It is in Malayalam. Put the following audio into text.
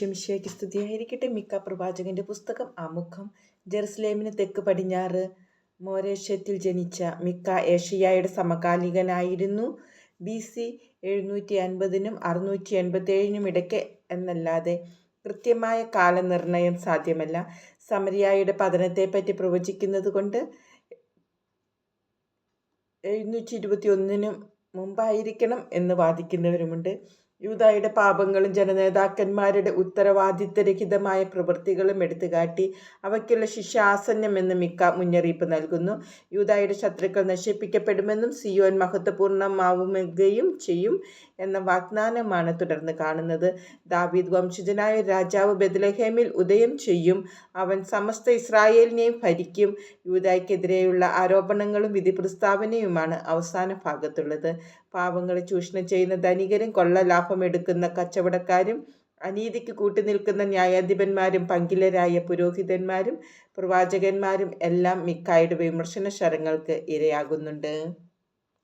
ഈശ്വമിശയ്ക്ക് സ്തുതിയായിരിക്കട്ടെ. മിക്ക പ്രവാചകന്റെ പുസ്തകം ആമുഖം. ജെറുസലേമിന് തെക്ക് പടിഞ്ഞാറ് മോരേഷ്യത്തിൽ ജനിച്ച മിക്ക ഏഷ്യയുടെ സമകാലികനായിരുന്നു. ബി സി എഴുന്നൂറ്റി അൻപതിനും അറുന്നൂറ്റി എൺപത്തേഴിനും ഇടയ്ക്ക് എന്നല്ലാതെ കൃത്യമായ കാലനിർണയം സാധ്യമല്ല. സമരിയായുടെ പതനത്തെപ്പറ്റി പ്രവചിക്കുന്നത് കൊണ്ട് എഴുന്നൂറ്റി ഇരുപത്തി ഒന്നിനും മുമ്പായിരിക്കണം എന്ന് വാദിക്കുന്നവരുമുണ്ട്. യൂതായുടെ പാപങ്ങളും ജനനേതാക്കന്മാരുടെ ഉത്തരവാദിത്തരഹിതമായ പ്രവൃത്തികളും എടുത്തുകാട്ടി അവയ്ക്കുള്ള ശിക്ഷ മിക്ക മുന്നറിയിപ്പ് നൽകുന്നു. യൂതായുടെ ശത്രുക്കൾ നശിപ്പിക്കപ്പെടുമെന്നും സിയോൻ മഹത്വപൂർണമാവുകയും ചെയ്യും എന്ന വാഗ്ദാനമാണ് തുടർന്ന് കാണുന്നത്. ദാവീദ് വംശജനായ രാജാവ് ബദലഹേമിൽ ഉദയം ചെയ്യും. അവൻ സമസ്ത ഇസ്രായേലിനെയും ഭരിക്കും. യൂതായ്ക്കെതിരെയുള്ള ആരോപണങ്ങളും വിധി പ്രസ്താവനയുമാണ് അവസാന ഭാഗത്തുള്ളത്. പാവങ്ങളെ ചൂഷണം ചെയ്യുന്ന ധനികരും കൊള്ള ലാഭം എടുക്കുന്ന കച്ചവടക്കാരും അനീതിക്ക് കൂട്ടുനിൽക്കുന്ന ന്യായാധിപന്മാരും പങ്കിലരായ പുരോഹിതന്മാരും പ്രവാചകന്മാരും എല്ലാം മിക്കായുടെ വിമർശന ശരങ്ങൾക്ക് ഇരയാകുന്നുണ്ട്.